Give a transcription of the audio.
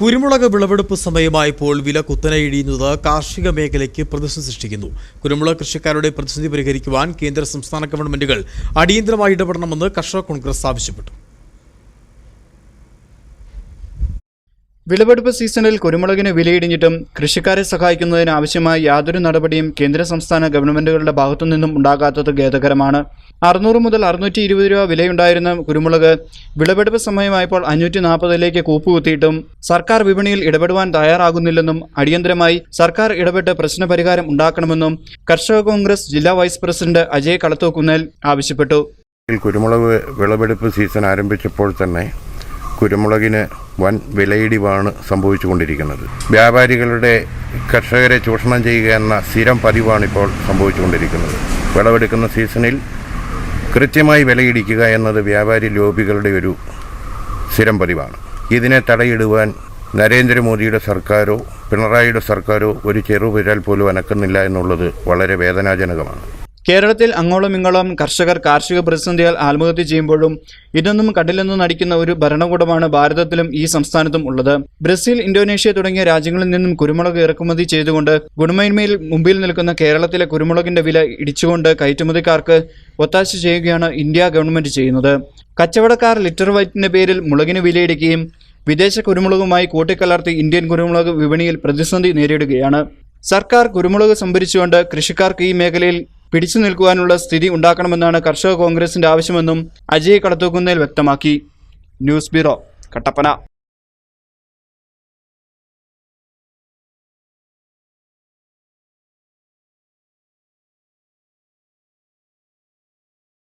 കുരുമുളക് വിളവെടുപ്പ് സമയമായപ്പോൾ വില കുത്തനെ ഇടിയുന്നത് കാർഷിക മേഖലയ്ക്ക് പ്രതിസന്ധി സൃഷ്ടിക്കുന്നു. കുരുമുളക് കൃഷിക്കാരുടെ പ്രതിസന്ധി പരിഹരിക്കുവാൻ കേന്ദ്ര സംസ്ഥാന ഗവൺമെന്റുകൾ അടിയന്തരമായി ഇടപെടണമെന്ന് കർഷക കോൺഗ്രസ് ആവശ്യപ്പെട്ടു. വിളവെടുപ്പ് സീസണിൽ കുരുമുളകിന് വിലയിടിഞ്ഞിട്ടും കൃഷിക്കാരെ സഹായിക്കുന്നതിന് ആവശ്യമായ യാതൊരു നടപടിയും കേന്ദ്ര സംസ്ഥാന ഗവൺമെന്റുകളുടെ ഭാഗത്തുനിന്നും ഉണ്ടാകാത്തത് ഖേദകരമാണ്. അറുന്നൂറ് മുതൽ അറുന്നൂറ്റി ഇരുപത് രൂപ വിലയുണ്ടായിരുന്ന കുരുമുളക് വിളവെടുപ്പ് സമയമായപ്പോൾ അഞ്ഞൂറ്റി നാൽപ്പതിലേക്ക് കൂപ്പുകുത്തിയിട്ടും സർക്കാർ വിപണിയിൽ ഇടപെടുവാൻ തയ്യാറാകുന്നില്ലെന്നും അടിയന്തരമായി സർക്കാർ ഇടപെട്ട് പ്രശ്നപരിഹാരം ഉണ്ടാക്കണമെന്നും കർഷക കോൺഗ്രസ് ജില്ലാ വൈസ് പ്രസിഡന്റ് അജയ് കളത്തോക്കുന്നൽ ആവശ്യപ്പെട്ടു. കുരുമുളക് വിളവെടുപ്പ് സീസൺ ആരംഭിച്ചപ്പോൾ തന്നെ കുരുമുളകിന് വൻ വിലയിടിവാണ് സംഭവിച്ചുകൊണ്ടിരിക്കുന്നത്. വ്യാപാരികളുടെ കർഷകരെ ചൂഷണം ചെയ്യുക എന്ന സ്ഥിരം പതിവാണിപ്പോൾ സംഭവിച്ചുകൊണ്ടിരിക്കുന്നത്. വിളവെടുക്കുന്ന സീസണിൽ കൃത്യമായി വിലയിടിക്കുക എന്നത് വ്യാപാരി ലോബികളുടെ ഒരു സ്ഥിരം പതിവാണ്. ഇതിനെ തടയിടുവാൻ നരേന്ദ്രമോദിയുടെ സർക്കാരോ പിണറായിയുടെ സർക്കാരോ ഒരു ചെറുവിരൽ പോലും അനക്കുന്നില്ല എന്നുള്ളത് വളരെ വേദനാജനകമാണ്. കേരളത്തിൽ അങ്ങോളം ഇങ്ങോളം കർഷകർ കാർഷിക പ്രതിസന്ധിയാൽ ആത്മഹത്യ ചെയ്യുമ്പോഴും ഇതൊന്നും കണ്ടില്ലെന്ന് നടിക്കുന്ന ഒരു ഭരണകൂടമാണ് ഭാരതത്തിലും ഈ സംസ്ഥാനത്തും ഉള്ളത്. ബ്രസീൽ ഇന്തോനേഷ്യ തുടങ്ങിയ രാജ്യങ്ങളിൽ നിന്നും കുരുമുളക് ഇറക്കുമതി ചെയ്തുകൊണ്ട് ഗുണമേന്മയിൽ മുമ്പിൽ നിൽക്കുന്ന കേരളത്തിലെ കുരുമുളകിന്റെ വില ഇടിച്ചുകൊണ്ട് കയറ്റുമതിക്കാർക്ക് ഒത്താശ ചെയ്യുകയാണ് ഇന്ത്യ ഗവൺമെന്റ് ചെയ്യുന്നത്. കച്ചവടക്കാർ ലിറ്റർ വൈറ്റിന്റെ പേരിൽ മുളകിന് വിലയിടിക്കുകയും വിദേശ കുരുമുളകുമായി കൂട്ടിക്കലർത്തി ഇന്ത്യൻ കുരുമുളക് വിപണിയിൽ പ്രതിസന്ധി നേരിടുകയാണ്. സർക്കാർ കുരുമുളക് സംഭരിച്ചുകൊണ്ട് കൃഷിക്കാർക്ക് ഈ മേഖലയിൽ പിടിച്ചു നിൽക്കുവാനുള്ള സ്ഥിതി ഉണ്ടാക്കണമെന്നാണ് കർഷക കോൺഗ്രസിന്റെ ആവശ്യമെന്നും അജയ് കടത്തൂക്കുന്നേൽ വ്യക്തമാക്കി. News bureau Kattappana.